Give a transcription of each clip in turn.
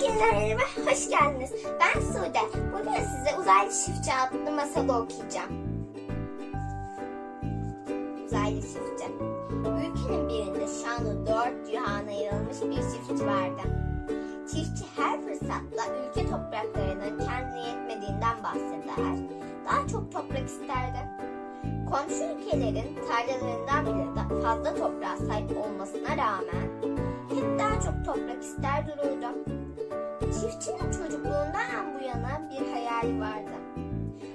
Gezginlerime hoş geldiniz. Ben Sude. Bugün size Uzaylı Çiftçi adlı masalı okuyacağım. Uzaylı Çiftçi. Ülkenin birinde şanlı dört cihana yayılmış bir çiftçi vardı. Çiftçi her fırsatla ülke topraklarının kendine yetmediğinden bahseder, daha çok toprak isterdi. Komşu ülkelerin tarlalarından bile fazla toprağa sahip olmasına rağmen hep daha çok toprak ister dururdu. Çiftçinin çocukluğundan bu yana bir hayali vardı.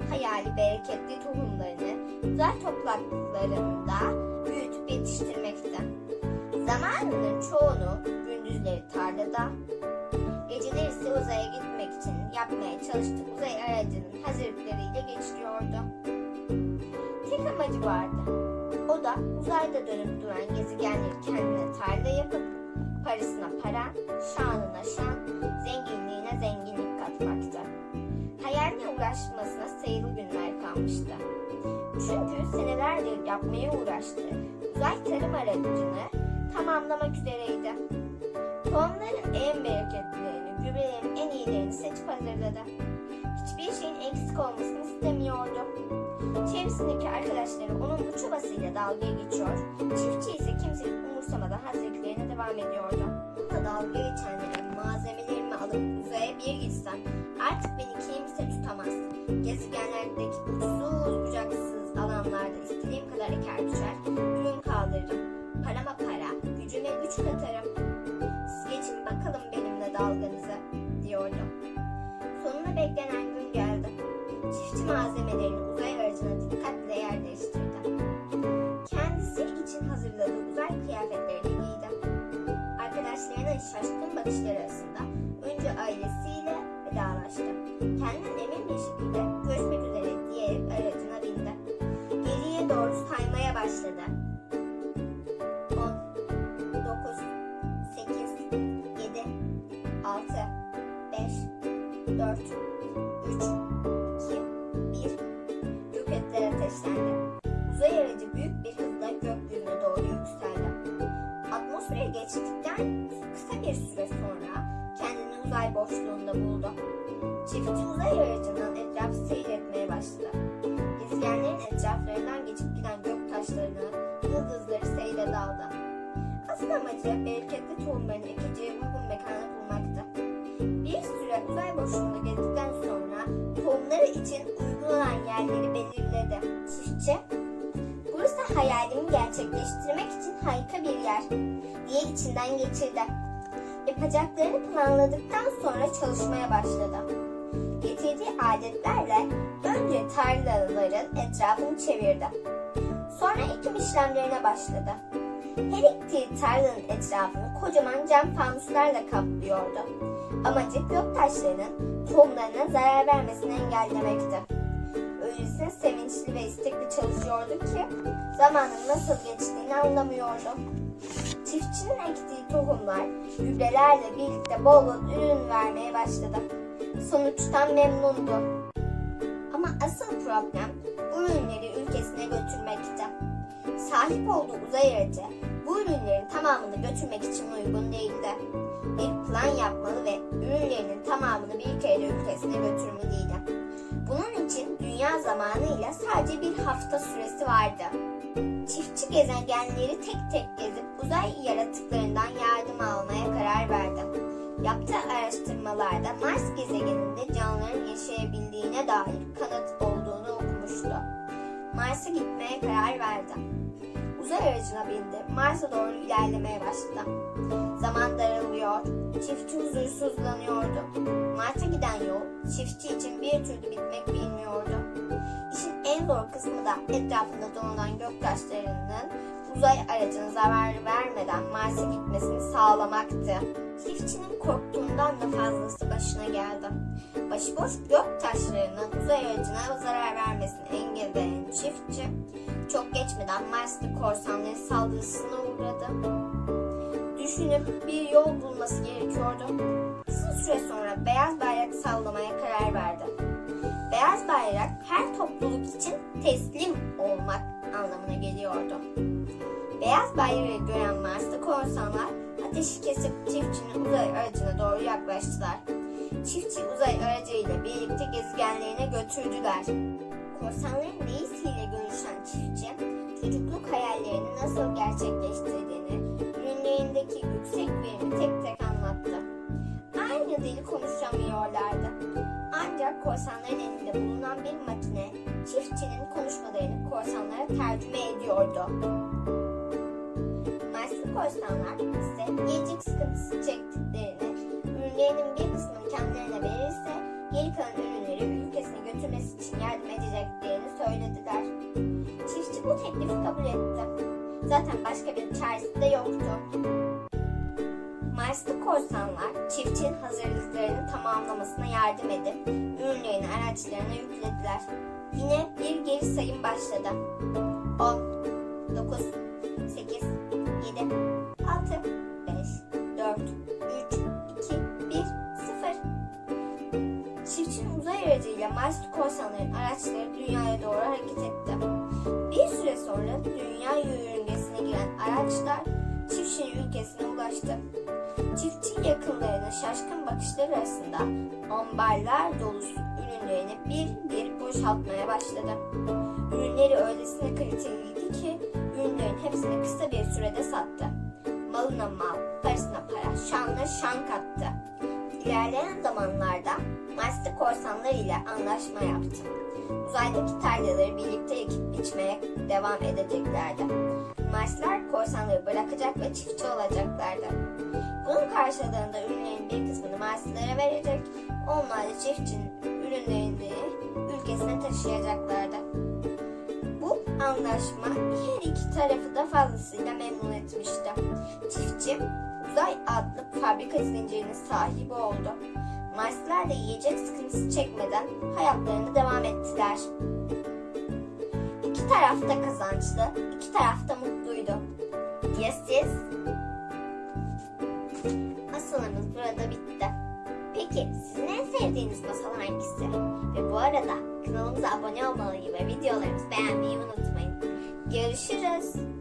Hayali bereketli tohumlarını uzay topraklarında büyütüp yetiştirmekti. Zamanının çoğunu gündüzleri tarlada, geceleri ise uzaya gitmek için yapmaya çalıştığı uzay aracının hazırlıklarıyla geçiriyordu. Tek amacı vardı. O da uzayda dönüp duran gezegenleri yapmaya uğraştığı uzay tarım aracını tamamlamak üzereydi. Tohumların en bereketlilerini, gübrelerin en iyilerini seçip hazırladı. Hiçbir şeyin eksik olmasını istemiyordu. Çevresindeki arkadaşları onun bu çabasıyla dalga geçiyor, çiftçi ise kimseyi umursamadan hazırlıklarına devam ediyordu. Da dalga geçenlerin malzemelerimi alıp uzaya bir gitsem artık beni kimse tutamaz. Gezegenlerdeki uçsuz kadar eker düşer, ürün kaldırırım. Parama para, gücüme güç katarım. Siz geçin bakalım benimle dalganızı diyordu. Sonuna beklenen gün geldi. Çiftçi malzemelerini Uzay aracının etrafı seyretmeye başladı. Gezegenlerin etraflarından geçip giden gök taşlarını, yıldızları seyre daldı. Asıl amacı bereketli tohumlarını ekeceği uygun mekanı bulmaktı. Bir süre uzay boşluğunda gezdikten sonra tohumları için uygun olan yerleri belirledi. Çiftçi, burası hayalimi gerçekleştirmek için harika bir yer diye içinden geçirdi. Yapacaklarını planladıktan sonra çalışmaya başladı. Getirdiği aletlerle önce tarlaların etrafını çevirdi. Sonra ekim işlemlerine başladı. Her ektiği tarlanın etrafını kocaman cam fanuslarla kaplıyordu. Amacı göktaşlarının tohumlarına zarar vermesini engellemekti. Öylesine sevinçli ve istekli çalışıyordu ki zamanın nasıl geçtiğini anlamıyordu. Çiftçinin ektiği tohumlar gübrelerle birlikte bol bol ürün vermeye başladı. Sonuçtan memnundu. Ama asıl problem bu ürünleri ülkesine götürmekti. Sahip olduğu uzay aracı bu ürünlerin tamamını götürmek için uygun değildi. Bir plan yapmalı ve ürünlerinin tamamını bir kere ülkesine götürmeliydi. Bunun için dünya zamanıyla sadece bir hafta süresi vardı. Çiftçi gezegenleri tek tek gezip uzay yaratıklarından yardım almaya karar verdi. Yaptığı araştırmalarda Mars gezegeninde canlıların yaşayabildiğine dair kanıt olduğunu okumuştu. Mars'a gitmeye karar verdi. Uzay aracına bindi. Mars'a doğru ilerlemeye başladı. Zaman daralıyor. Çiftçi huzursuzlanıyordu. Mars'a giden yol çiftçi için bir türlü bitmek bilmiyordu. İşin en zor kısmı da etrafında donulan göktaşlarının uzay aracına zarar vermeden Mars'a gitmesini sağlamaktı. Çiftçinin korktuğundan da fazlası başına geldi. Başıboş gök taşlarının uzay aracına zarar vermesini engelleyen çiftçi çok geçmeden Mars'ta korsanların saldırısına uğradı. Düşünüp bir yol bulması gerekiyordu. Kısa süre sonra beyaz bayrak sallamaya karar verdi. Beyaz bayrak her topluluk için teslim olmak anlamına geliyordu. Beyaz bayrağı gören Mars'ta korsanlar Ateşi kesip çiftçinin uzay aracına doğru yaklaştılar. Çiftçi uzay aracıyla birlikte gezegenlerine götürdüler. Korsanların reisiyle görüşen çiftçi, çocukluk hayallerini nasıl gerçekleştirdiğini, korsanların elinde bulunan bir makine, çiftçinin konuşmalarını korsanlara tercüme ediyordu. Marslı korsanlar ise yiyecek sıkıntısı çektiklerini, ürünlerinin bir kısmını kendilerine verirse geri kalan ürünleri ülkesine götürmesi için yardım edeceklerini söylediler. Çiftçi bu teklifi kabul etti. Zaten başka bir çaresi de yoktu. Marslı korsanlar çiftçinin hazırlıklarını tamamlamasına yardım edip ürünlerini araçlarına yüklediler. Yine bir geri sayım başladı. 10, 9, 8, 7, 6, 5, 4, 3, 2, 1, 0. Çiftçinin uzay aracıyla Marslı korsanların araçları dünyaya doğru hareket etti. Bir süre sonra dünya yörüngesine giren araçlar çiftçinin ülkesine ulaştı. Çiftçi yakınlarının şaşkın bakışları arasında ambarlar dolusu ürünlerini bir bir boşaltmaya başladı. Ürünleri öylesine kaliteliydi ki ürünlerin hepsini kısa bir sürede sattı. Malına mal, parasına para, şanına şan kattı. İlerleyen zamanlarda Marslı korsanlar ile anlaşma yaptı. Uzaydaki tarlaları birlikte ekip biçmeye devam edeceklerdi. Marslar korsanları bırakacak ve çiftçi olacaklardı. Bunun karşılığında ürünlerin bir kısmını Marslılara verecek, onlar da çiftçinin ürünlerini ülkesine taşıyacaklardı. Bu anlaşma her iki tarafı da fazlasıyla memnun etmişti. Çiftçi Uzay adlı fabrika zincirinin sahibi oldu. Marslılar da yiyecek sıkıntısı çekmeden hayatlarını devam ettiler. İki taraf da kazançlı, iki taraf da mutluydu. Ya siz? Peki sizin en sevdiğiniz masal hangisi? Ve bu arada kanalımıza abone olmayı ve videolarımızı beğenmeyi unutmayın. Görüşürüz.